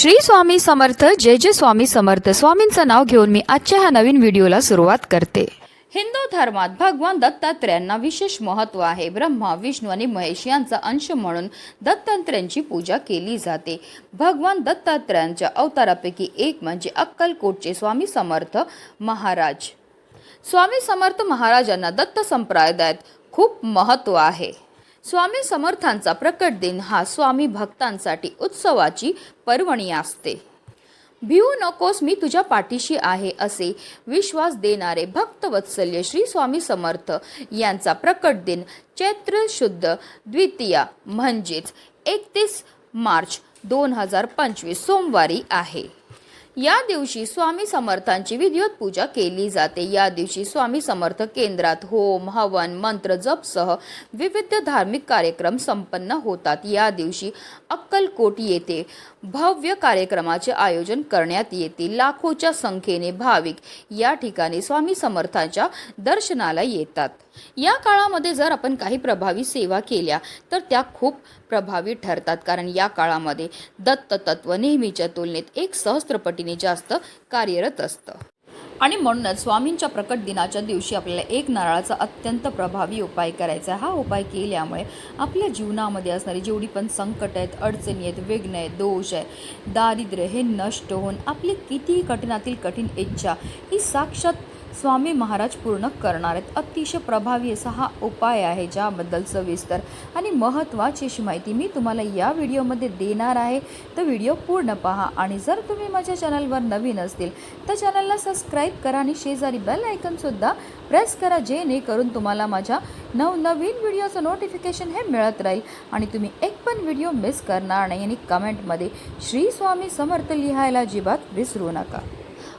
श्री स्वामी समर्थ जय जय स्वामी समर्थ. स्वामींचं नाव घेऊन मी आजच्या ह्या नवीन व्हिडिओला सुरुवात करते. हिंदू धर्मात भगवान दत्तात्र्यांना विशेष महत्त्व आहे. ब्रह्मा विष्णू आणि महेश यांचा अंश म्हणून दत्तात्र्यांची पूजा केली जाते. भगवान दत्तात्र्यांच्या अवतारापैकी एक म्हणजे अक्कलकोटचे स्वामी समर्थ महाराज. स्वामी समर्थ महाराजांना दत्त संप्रदायात खूप महत्त्व आहे. स्वामी समर्थांचा प्रकट दिन हा स्वामी भक्तांसाठी उत्सवाची पर्वणी असते. भिवू नकोस मी तुझ्या पाठीशी आहे असे विश्वास देणारे भक्तवत्सल्य श्री स्वामी समर्थ यांचा प्रकट दिन चैत्र शुद्ध द्वितीया म्हणजेच एकतीस मार्च दोन हजार पंचवीस सोमवारी आहे. या दिवशी स्वामी समर्थांची विधिवत पूजा केली जाते. या दिवशी स्वामी समर्थ केंद्रात होम हवन मंत्र जपसह विविध धार्मिक कार्यक्रम संपन्न होतात. या दिवशी अक्कलकोट येथे भव्य कार्यक्रमाचे आयोजन करण्यात येते लाखोच्या संख्येने भाविक या ठिकाणी स्वामी समर्थांच्या दर्शनाला येतात. या काळामध्ये जर आपण काही प्रभावी सेवा केल्या तर त्या खूप प्रभावी ठरतात. कारण या काळामध्ये दत्त तत्व नेहमीच्या तुलनेत एक सहस्त्रपटीने जास्त कार्यरत असतं. आणि म्हणूनच स्वामींच्या प्रकट दिनाच्या दिवशी आपल्याला एक नारळाचा अत्यंत प्रभावी उपाय करायचा आहे. हा उपाय केल्यामुळे आपल्या जीवनामध्ये असणारी जेवढी पण संकट आहेत अडचणी आहेत विघ्न आहेत दोष आहे दारिद्र्य हे नष्ट होऊन आपली कितीही कठीणातील कठीण इच्छा ही साक्षात स्वामी महाराज पूर्ण करणार आहेत. अतिशय प्रभावी असा हा उपाय आहे ज्याबद्दल सविस्तर आणि महत्त्वाची अशी माहिती मी तुम्हाला या व्हिडिओमध्ये देणार आहे. तर व्हिडिओ पूर्ण पहा आणि जर तुम्ही माझ्या चॅनलवर नवीन असतील तर चॅनलला सबस्क्राईब करा आणि शेजारी बेल आयकनसुद्धा प्रेस करा जेणेकरून तुम्हाला माझ्या नवनवीन व्हिडिओचं नोटिफिकेशन हे मिळत राहील आणि तुम्ही एक पण व्हिडिओ मिस करणार नाही आणि कमेंटमध्ये श्री स्वामी समर्थ लिहायला अजिबात विसरू नका.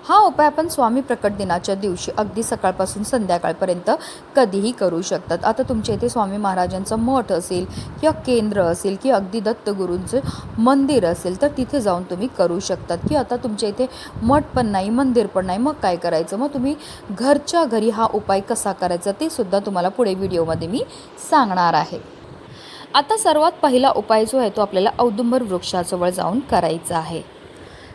हा उपाय आपण स्वामी प्रकट दिनाच्या दिवशी अगदी सकाळपासून संध्याकाळपर्यंत कधीही करू शकतात. आता तुमच्या इथे स्वामी महाराजांचं मठ असेल किंवा केंद्र असेल की अगदी दत्तगुरूंचं मंदिर असेल तर तिथे जाऊन तुम्ही करू शकतात. की आता तुमच्या इथे मठ पण नाही मंदिर पण नाही मग काय करायचं? मग तुम्ही घरच्या घरी हा उपाय कसा करायचा ते सुद्धा तुम्हाला पुढे व्हिडिओमध्ये मी सांगणार आहे. आता सर्वात पहिला उपाय जो आहे तो आपल्याला औदुंबर वृक्षाजवळ जाऊन करायचा आहे.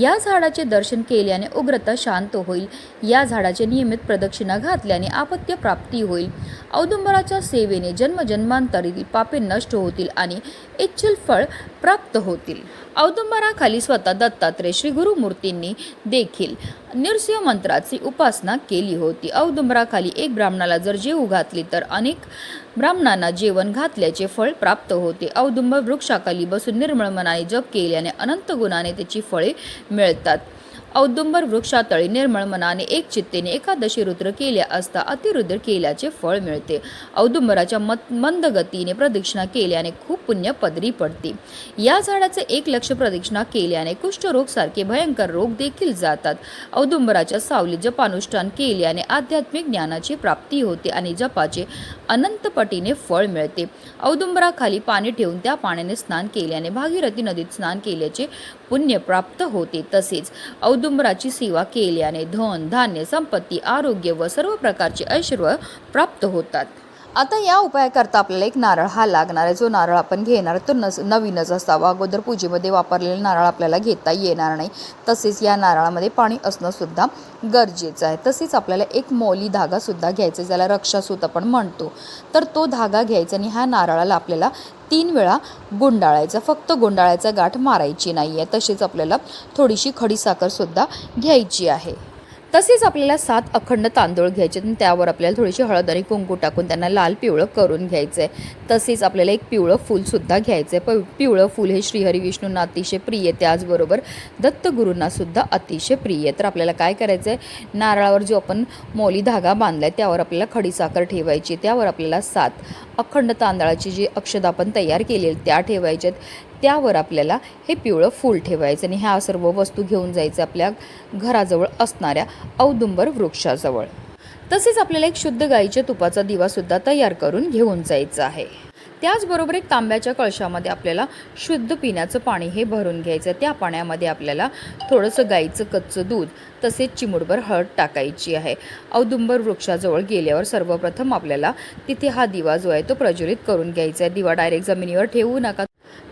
या झाडाचे दर्शन केल्याने उग्रता शांत होईल. या झाडाचे नियमित प्रदक्षिणा घातल्याने आपत्य प्राप्ती होईल. औदुंबराच्या सेवेने जन्मजन्मांतरीतील पापे नष्ट होतील आणि इच्छिल फळ प्राप्त होतील. औदुंबराखाली स्वतः दत्तात्रय श्री गुरुमूर्तींनी देखील नृसिंह मंत्राची उपासना केली होती. औदुंबराखाली एक ब्राह्मणाला जर जीव घातली तर अनेक ब्राह्मणांना जेवण घातल्याचे फळ प्राप्त होते. औदुंब वृक्षाखाली बसून निर्मळ मनाने जप केल्याने अनंत गुणाने त्याची फळे मिळतात. औदुंबर वृक्षातळी निर्मळ मनाने एक चित्तेने एकादशी रुद्र केल्या असता अतिरुद्र केल्याचे फळ मिळते. औदुंबराच्या मत मंद गतीने प्रदक्षिणा केल्याने खूप पुण्य पदरी पडते. या झाडाचे एक लक्ष प्रदक्षिणा केल्याने कुष्ठरोग सारखे भयंकर रोग देखील जातात. औदुंबराच्या सावली जपानुष्ठान केल्याने आध्यात्मिक ज्ञानाची प्राप्ती होते आणि जपाचे अनंतपटीने फळ मिळते. औदुंबराखाली पाणी ठेवून त्या पाण्याने स्नान केल्याने भागीरथी नदीत स्नान केल्याचे पुण्य प्राप्त होते. तसेच औदुंबराची सेवा केल्याने धन धान्य संपत्ती आरोग्य व सर्व प्रकारचे ऐश्वर प्राप्त होतात. आता या उपायाकरता आपल्याला एक नारळ हा लागणार आहे. जो नारळ आपण घेणार तो नस नवीनच असावा. अगोदर पूजेमध्ये वापरलेला नारळ आपल्याला घेता येणार नाही. तसेच या नारळामध्ये पाणी असणंसुद्धा गरजेचं आहे. तसेच आपल्याला एक मौली धागासुद्धा घ्यायचा आहे, ज्याला रक्षासूत आपण म्हणतो. तर तो धागा घ्यायचा आणि ह्या नारळाला आपल्याला तीन वेळा गुंडाळायचा. फक्त गुंडाळायचा गाठ मारायची नाही आहे तसेच आपल्याला थोडीशी खडीसाखरसुद्धा घ्यायची आहे. तसेच आपल्याला सात अखंड तांदूळ घ्यायचे आणि त्यावर आपल्याला थोडीशी हळद आणि कुंकू टाकून त्यांना लाल पिवळं करून घ्यायचं आहे तसेच आपल्याला एक पिवळं फूलसुद्धा घ्यायचं आहे प पिवळं फूल हे श्रीहरी विष्णूंना अतिशय प्रिय त्याचबरोबर दत्तगुरूंनासुद्धा अतिशय प्रिय तर आपल्याला काय करायचं आहे नारळावर जो आपण मौली धागा बांधला आहे त्यावर आपल्याला खडीसाखर ठेवायची त्यावर आपल्याला सात अखंड तांदळाची जी अक्षदा आपण तयार केलेली त्या ठेवायच्यात त्यावर आपल्याला हे पिवळं फूल ठेवायचं आणि ह्या सर्व वस्तू घेऊन जायचं आपल्या घराजवळ असणाऱ्या औदुंबर वृक्षाजवळ. तसेच आपल्याला एक शुद्ध गाईच्या तुपाचा दिवासुद्धा तयार करून घेऊन जायचा आहे. त्याचबरोबर एक तांब्याच्या कळशामध्ये आपल्याला शुद्ध पिण्याचं पाणी हे भरून घ्यायचं. त्या पाण्यामध्ये आपल्याला थोडंसं गाईचं कच्चं दूध तसेच चिमुडभर हळद टाकायची आहे. औदुंबर वृक्षाजवळ गेल्यावर सर्वप्रथम आपल्याला तिथे हा दिवा जो आहे तो प्रज्वलित करून घ्यायचा आहे. दिवा डायरेक्ट जमिनीवर ठेवू नका.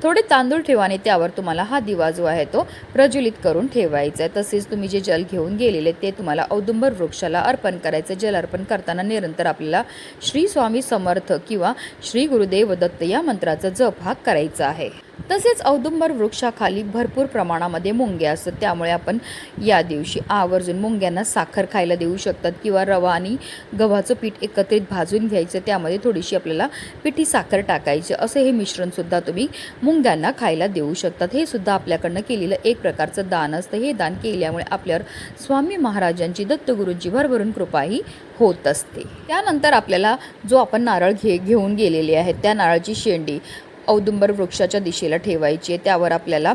थोडे तांदूळ ठेवा आणि त्यावर तुम्हाला हा दिवा जो आहे तो प्रज्वलित करून ठेवायचा आहे. तसेच तुम्ही जे जल घेऊन गेलेले ते तुम्हाला औदुंबर वृक्षाला अर्पण करायचं. जल अर्पण करताना निरंतर आपल्याला श्री स्वामी समर्थ किंवा श्री गुरुदेव दत्त या मंत्राचा जप हा करायचा आहे. तसेच औदुंबर वृक्षाखाली भरपूर प्रमाणामध्ये मुंग्या असतात. त्यामुळे आपण या दिवशी आवर्जून मुंग्यांना साखर खायला देऊ शकतात किंवा रवा आणि गव्हाचं पीठ एकत्रित भाजून घ्यायचं. त्यामध्ये थोडीशी आपल्याला पिठी साखर टाकायची. असं हे मिश्रणसुद्धा तुम्ही मुंग्यांना खायला देऊ शकतात. हे सुद्धा आपल्याकडनं केलेलं एक प्रकारचं दान असतं. हे दान केल्यामुळे आपल्यावर स्वामी महाराजांची दत्तगुरूंची भरभरून कृपाही होत असते. त्यानंतर आपल्याला जो आपण नारळ घे घेऊन गेलेले आहेत त्या नारळाची शेंडी औदुंबर वृक्षाच्या दिशेला ठेवायची आहे. त्यावर आपल्याला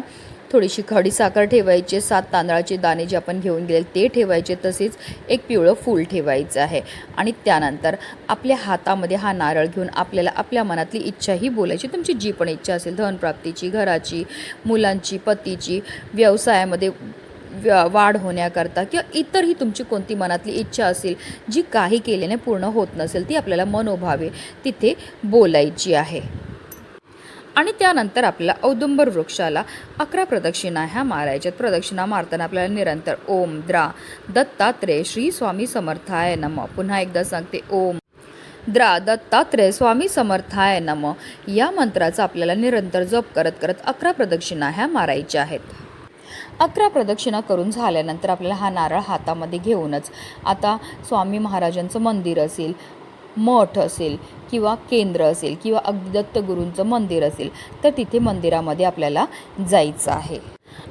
थोडीशी खडी साखर ठेवायची सात तांदळाचे दाणे जे आपण घेऊन गेले ते ठेवायचे. तसेच एक पिवळं फूल ठेवायचं आहे. आणि त्यानंतर आपल्या हातामध्ये हा नारळ घेऊन आपल्याला आपल्या मनातली इच्छाही बोलायची. तुमची जी पण इच्छा असेल धनप्राप्तीची घराची मुलांची पतीची व्यवसायामध्ये व्य- वाढ होण्याकरता किंवा इतरही तुमची कोणती मनातली इच्छा असेल जी काही केल्याने पूर्ण होत नसेल ती आपल्याला मनोभावे तिथे बोलायची आहे. आणि त्यानंतर आपल्याला औदुंबर वृक्षाला अकरा प्रदक्षिणा ह्या मारायच्यात प्रदक्षिणा मारताना आपल्याला निरंतर ओम द्रा दत्तात्रेय श्री स्वामी समर्थाय नम. पुन्हा एकदा सांगते ओम द्रा दत्तात्रेय स्वामी समर्थाय नम. या मंत्राचा आपल्याला निरंतर जप करत करत अकरा प्रदक्षिणा ह्या मारायच्या आहेत. अकरा प्रदक्षिणा करून झाल्यानंतर आपल्याला हा नारळ हातामध्ये घेऊनच आता स्वामी महाराजांचं मंदिर असेल मठ असेल किंवा केंद्र असेल किंवा अगदी दत्तगुरूंचं मंदिर असेल तर तिथे मंदिरामध्ये आपल्याला जायचं आहे.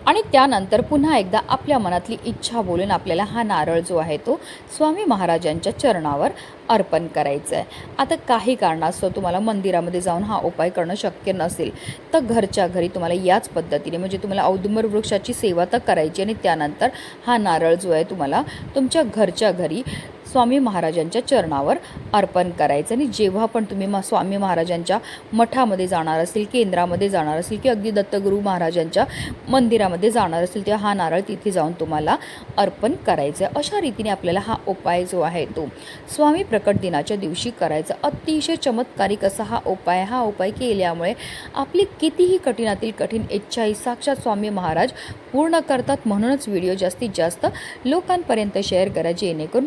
आणि त्यानंतर पुन्हा एकदा आपल्या मनातली इच्छा बोलून आपल्याला हा नारळ जो आहे तो स्वामी महाराजांच्या चरणावर अर्पण करायचा आहे. आता काही कारणास्तव तुम्हाला मंदिरामध्ये जाऊन हा उपाय करणं शक्य नसेल तर घरच्या घरी तुम्हाला याच पद्धतीने म्हणजे तुम्हाला औदुंबर वृक्षाची सेवा तर करायची आणि त्यानंतर हा नारळ जो आहे तुम्हाला तुमच्या घरच्या घरी स्वामी महाराजांच्या चरणावर अर्पण करायचं. आणि जेव्हा पण तुम्ही मा स्वामी महाराजांच्या मठामध्ये जाणार असेल केंद्रामध्ये जाणार असेल की अगदी दत्तगुरू महाराजांच्या मंदिरामध्ये जाणार असेल तेव्हा हा नारळ तिथे जाऊन तुम्हाला अर्पण करायचं आहे अशा रीतीने आपल्याला हा उपाय जो आहे तो स्वामी प्रकट दिनाच्या दिवशी करायचा. अतिशय चमत्कारिक असा हा उपाय हा उपाय केल्यामुळे आपली कितीही कठीणातील कठीण इच्छाही साक्षात स्वामी महाराज पूर्ण करतात. म्हणूनच व्हिडिओ जास्तीत जास्त लोकांपर्यंत शेअर करा जेणेकरून